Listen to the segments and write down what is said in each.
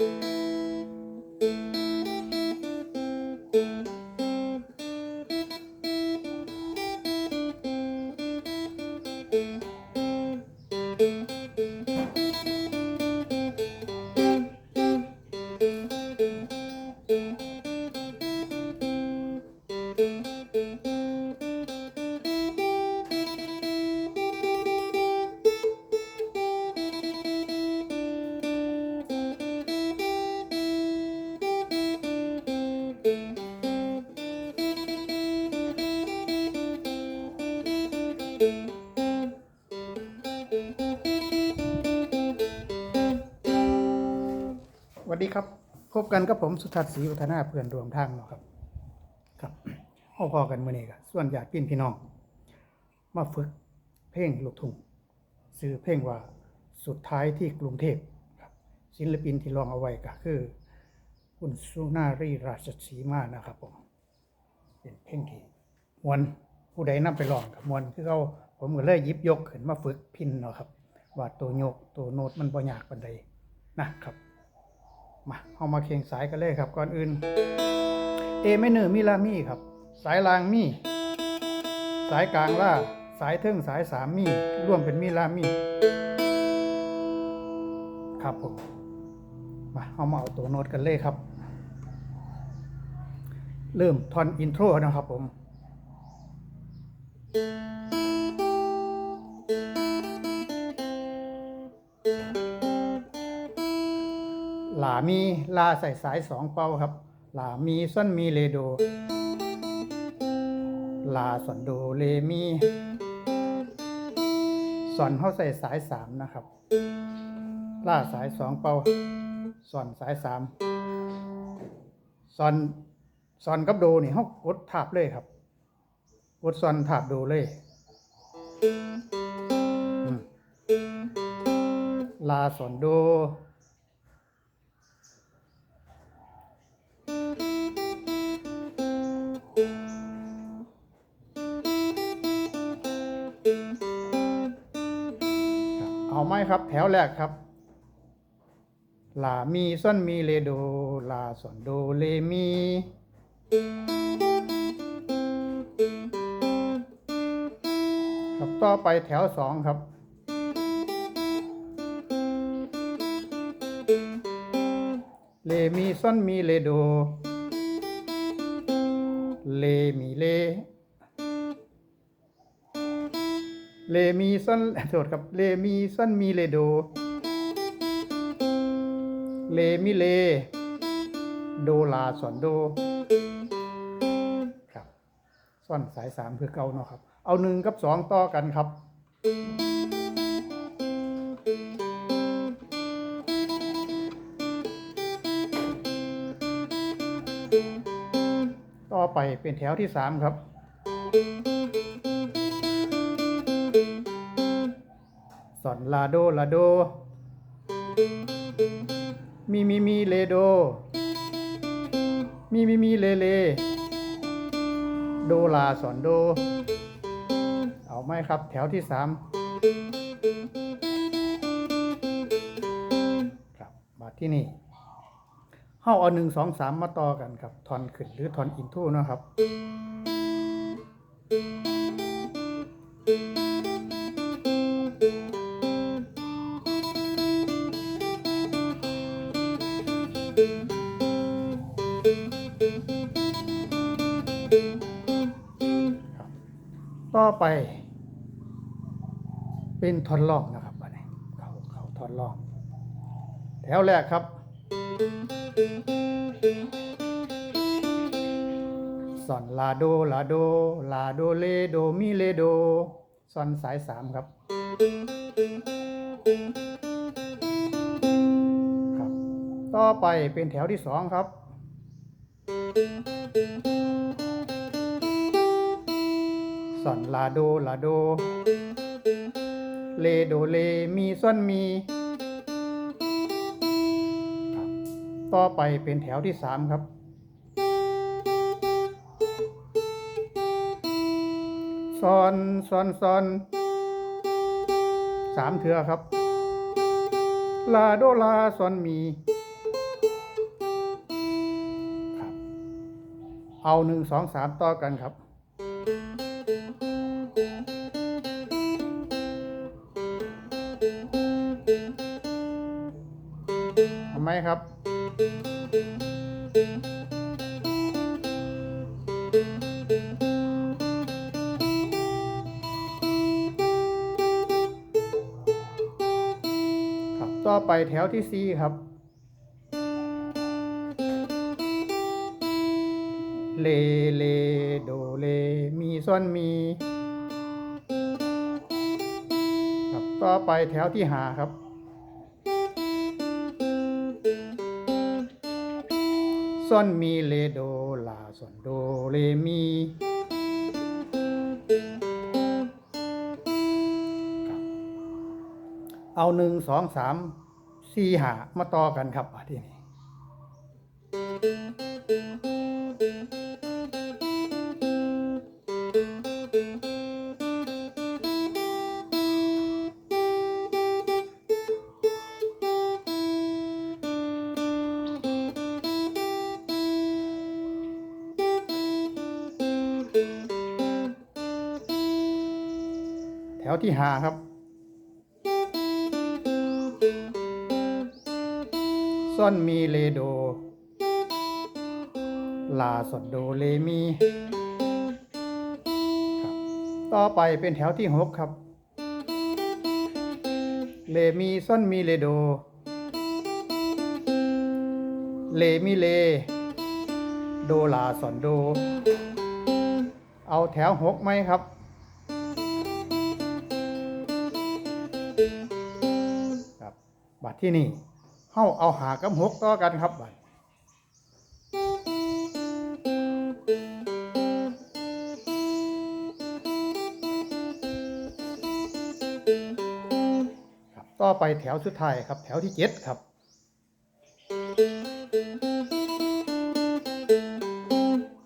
ส วัสดีครับ พบกันกับผมสุทัศน์ศรีวัฒนาเพื่อนรวมทางเนาะครับ ครับเอาพอกันมื้อนี้ก็ส่วนญาติพี่น้อง มาฝึกเพลงลูกทุ่งชื่อเพลงว่าสุดท้ายที่กรุงเทพครับ ศิลปินที่ร้องเอาไว้ก็คือ คุณสุนารีราชสีมานะครับผม เป็นเพลงที่มวนผู้ใดนำไปร้องกับมวนคือเขาผมก็เลยยิบยกขึ้นมาฝึกพินเนาะครับ ว่าตัวโยกตัวโน้ตมันบ่ยากปานใดนะครับ มาเอามาเคียงสายกันเลยครับก่อนอื่น เอไม่เนอร์มีลามีครับ สายลางมี สายกลางล่า สายเทิงสายสามมีร่วมเป็นมีลามี ครับผมมาเอามาเอาตัวโน้ตกันเลยครับ เริ่มทอนอินโทรนะครับผม หลามีลาใส่สายสองเป้าครับ หลามีส้นมีเลโด ลาส่วนโดเลมีส่อนเขาใส่สายสามนะครับ ลาสายสองเป้าส่อนสายสามส่อนส่อนกับโดนี่เขากดทาบเลยครับกดส่อนทาบโดเลยลาส่วนโด ไหมครับ แถวแรกครับลามีส้นมีเลโดลาส่วนโดเลมีครับต่อไปแถวสองครับ เลมีส้นมีเลโด เลมีเล เลมีส้นโทษครับเลมีส้นมีเลโด เลมิเล โดลาส่วนโดครับส่วนสายสามคือเก่าเนาะครับ เอาหนึ่งกับสองต่อกันครับต่อไปเป็นแถวที่สามครับ ลาโดลาโด มีมีมีเลโด มีมีมีเลเล โดลาสอนโด เอาไหมครับ แถวที่สามครับมาที่นี่เฮาเอาหนึ่งสองสามมาต่อกันครับทอนขึ้นหรือทอนอินทูเนาะครับ ต่อไป เป็นทอนล่องนะครับอันนี้เขาเขาทอนล่อง แถวแรกครับ สอนลาโดลาโดลาโดเลโดมิเลโดซอนสายสามครับครับ ต่อไปเป็นแถวที่สองครับสอนลาโดลาโด เลโดเลมีส้นมี ต่อไปเป็นแถวที่สามครับ ซอนซอนซอนสามเถือครับ ลาโดลาซอนมี เอาหนึ่งสองสามต่อกันครับ ทำไมครับ ครับ ต่อไปแถวที่สี่ครับ เลเลโดเลมีส่วนมีครับต่อไปแถวที่หาครับส่วนมีเลโดลาส่วนโดเลมีครับเอาหนึ่งสองสามสี่หามาต่อกันครับที่นี่ วที่หาครับ ซ่อนมีเลโด ลาสดโดเลมีครับต่อไปเป็นแถวที่หกครับ เลมีซ่อนมีเลโด เลมีเล โดลาสอนโด เอาแถวหกไหมครับครับ ที่นี่เฮาเอาหากับหกต่อกันครับบัดต่อไปแถวสุดท้ายครับ แถวที่เจ็ดครับ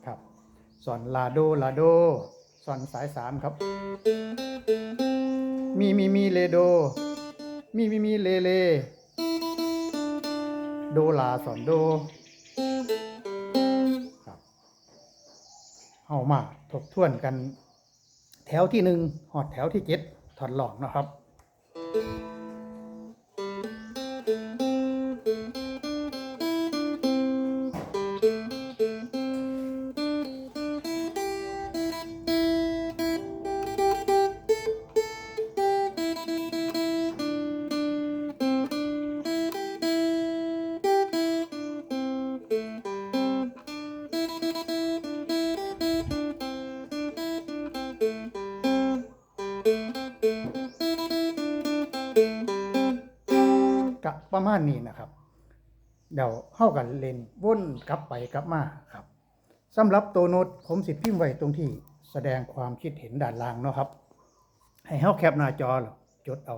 ครับสอนลาโดลาโดสอนสายสามครับ มีมีมีเลโด มีมีมีเลเล โดลาสอนโดครับเอามาทบทวนกัน แถวที่หนึ่งหอดแถวที่เจ็ดถอดหลอกนะครับ ประมาณนี้นะครับ เดี๋ยวเข้ากันเล่นวนกลับไปกลับมาครับสำหรับตัวโน้ตผมสิพิมพ์ไว้ตรงที่แสดงความคิดเห็นด้านล่างเนาะครับ ให้เฮาแคปหน้าจอแล้วจดเอา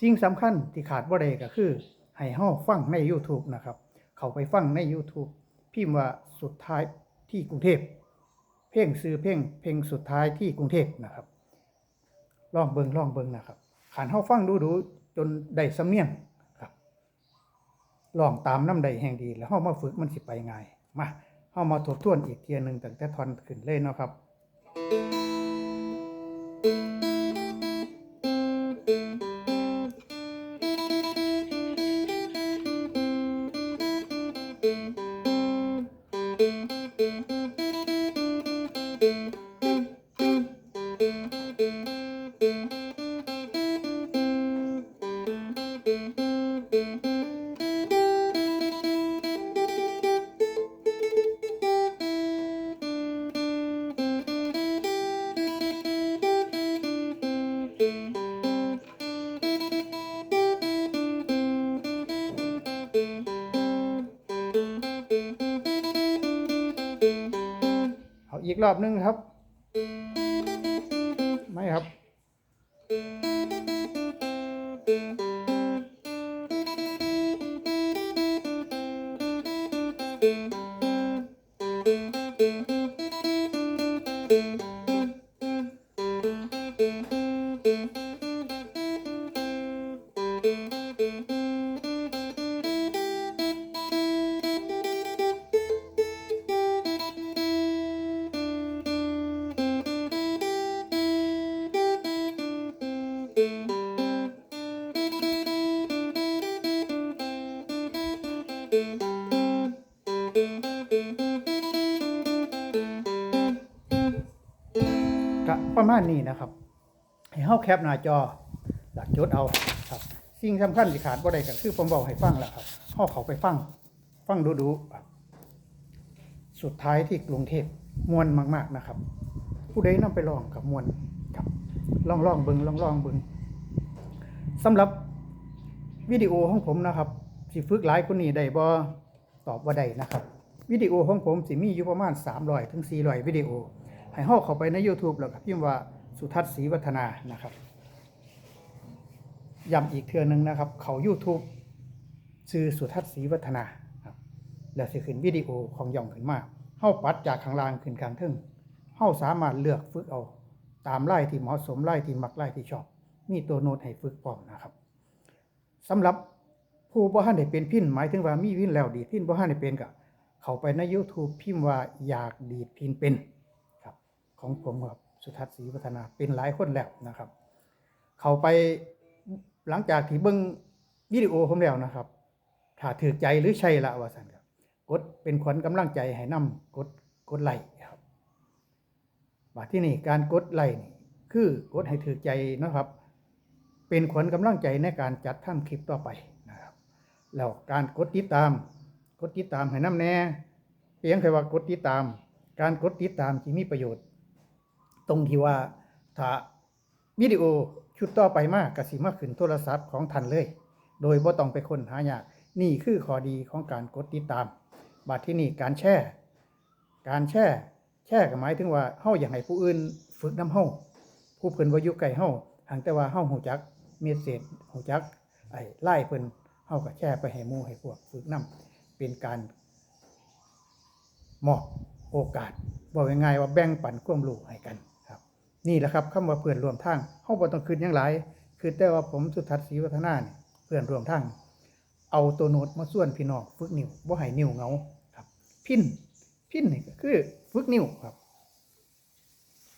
สิ่งสำคัญที่ขาดบ่ได้ก็คือ ให้เฮาฟังใน YouTube นะครับ เข้าไปฟังใน YouTube พิมพ์ว่าสุดท้ายที่กรุงเทพเพลงซื้อเพลงเพลงสุดท้ายที่กรุงเทพนะครับลองเบิงลองเบิงนะครับขานเฮาฟังดูดูๆจนได้สำเนียง ลองตามน้ำใดแห่งดี แล้วเฮามาฝึกมันสิไปง่ายมาเฮามาทบทวนอีกเทียหนึ่งตั้งแต่ทอนขึ้นเลยเนาะครับ รอบหนึงครับ ไม่ครับ ประมาณนี้นะครับ ให้เฮาแคปหน้าจอหลักจดเอาครับ สิ่งสำคัญที่ขาดบ่ได้ก็คือผมบอกให้ฟังแล้วครับเฮาเขาไปฟัง ฟังดูๆครับสุดท้ายที่กรุงเทพมวนมาก ๆนะครับ ผู้ใดนำไปลองกับมวนครับลองลองๆเบิงลองลองๆเบิงสำหรับวิดีโอของผมนะครับสิฝึกหลายคนนี้ได้บ่ตอบว่าได้นะครับ วิดีโอของผมสิมีอยู่ประมาณ300ถึง400วิดีโอ ให้เฮาเข้าไปใน YouTube แล้วก็พิมพ์ว่าสุทัศน์ศรีวัฒนานะครับย้ำอีกเทื่อนึงนะครับ เขา YouTube ชื่อสุทัศน์ศรีวัฒนาครับแล้วสิขึ้นวิดีโอของย่องขึ้นมาเฮาปัดจากข้างล่างขึ้นข้างทึ่งเฮาสามารถเลือกฝึกเอา ตามไล่ที่เหมาะสมไล่ที่มักไล่ที่ชอบ มีตัวโน้ตให้ฝึกพร้อมนะครับสำหรับผู้บ่ทันได้เป็นพินหมายถึงว่ามีพินแล้วดีพินบ่ทันได้เป็นก็เข้าไปใน YouTube พิมพ์ว่าอยากดีดพินเป็น ของผมครับสุทัศน์ศรีวัฒนาเป็นหลายคนแล้วนะครับ เขาไปหลังจากที่เบิ่งวิดีโอผมแล้วนะครับ ถ้าถือใจหรือใช่ละว่าซั่นครับกดเป็นขวัญกำลังใจให้นำกดกดไลค์ครับบาที่นี่การกดไลค์นี่คือกดให้ถือใจนะครับ เป็นขวัญกำลังใจในการจัดทำคลิปต่อไปนะครับแล้วการกดติดตาม กดติดตามให้นำแน่เพียงแค่ว่ากดติดตาม การกดติดตามที่มีประโยชน์ ตรงที่ว่าถ้าวิดีโอชุดต่อไปมากกสิมาขึ้นโทรศัพท์ของท่านเลย โดยบ่ต้องไปค้นหายากนี่คือข้อดีของการกดติดตาม บัดที่นี่การแชร์การแชร์แชร์ก็หมายถึงว่าเฮาอยากให้ผู้อื่นฝึกนํเฮาผู้เพิ่นบ่อยู่ใกล้เฮาหังแต่ว่าเฮาฮู้จักเมสเสจฮู้จักไอ้ไลน์เพิ่นเฮาก็แชร์ไปให้หมู่ให้พวกฝึกนํเป็นการมอบโอกาสบอกง่ายๆว่าแบ่งปันความรู้ให้กัน นี่แหละครับคำว่าเพื่อนร่วมทางเฮาบ่ต้องคิดหยังหลายคือแต่ว่าผมสุทัศน์ศรีวัฒนาเนี่ยเพื่อนร่วมทางเอาตัวโน้ตมาส่วนพี่น้องฝึกนิ้วบ่ให้นิ้วเงาครับ พินพินนี่ก็คือฝึกนิ้วครับ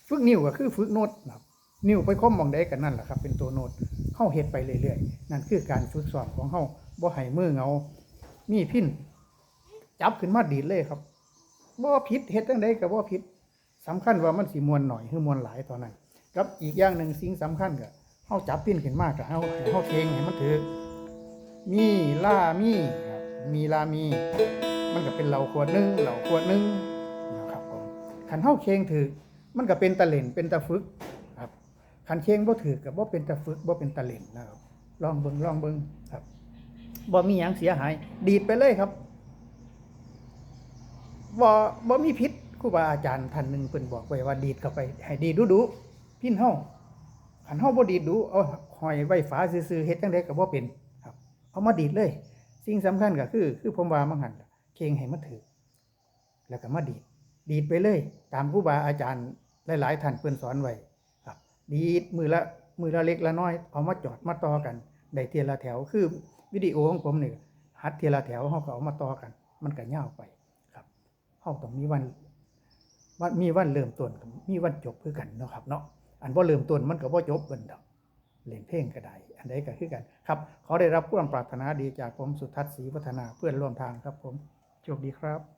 ฝึกนิ้วก็คือฝึกโน้ตครับนิ้วไปคมหมองใดกันนั่นแหละครับ เป็นตัวโน้ตเฮาเฮ็ดไปเรื่อยๆนั่นคือการฝึกสอนของเฮาบ่ให้มือเงา มีพินจับขึ้นมาดีดเลยครับบ่ผิดเฮ็ดจังไดก็บ่ผิด สำคัญว่ามันสิมวนหน่อยหรือมวนหลายตอนนั้นกับอีกอย่างหนึ่งสิ่งสำคัญก็เฮาจับปิ้นขึ้นมาก็เฮาให้เฮาเทงให้มันถือมีลามีครับมีลามี มันก็เป็นเหล้าขวดหนึงเหล้าขวดหนึงนะครับผมคันเฮาเคงถือมันก็เป็นตะเล่นเป็นตะฝึกครับคันเคงบ่ถือก็บ่เป็นตะฝึกบ่เป็นตะเล่นนะครับลองเบิ่งลองเบิ่งครับบ่มีหยังเสียหาย ดีดไปเลยครับบ่บ่มีพิษ รูบาอาจารย์ท่านหนึ่งเพิ่นบอกไว้ว่าดีดเข้าไปให้ดีดดูๆพินเฮาคันเฮาบ่ดีดดูเอาหอยไว้ฝาซื่อๆเฮ็ดจังไดก็บ่เป็นครับเอามาดีดเลย สิ่งสำคัญก็คือ คือผมว่ามันหันเข่งให้มันถือแล้วก็มาดีดดีดไปเลย ตามครูบาอาจารย์หลายๆท่านเพิ่นสอนไว้ครับ ดีดมือละมือละเล็กละน้อยเอามาจอดมาต่อกันได้เทียละแถวคือวิดีโอของผมนี่หัดเทียละแถวเฮาก็เอามาต่อกัน มันก็ยาวไปครับเฮาต้องมีวัน วันมีวันเริ่มต้นมีวันจบคือกันเนาะครับเนาะอันว่าเริ่มต้นมันก็บ่จบกันดอกเล่นเพลงก็ได้อันใดก็คือกันครับขอได้รับความปรารถนาดีจากผมสุทัศน์ศรีวัฒนาเพื่อนร่วมทางครับผมโชคดีครับ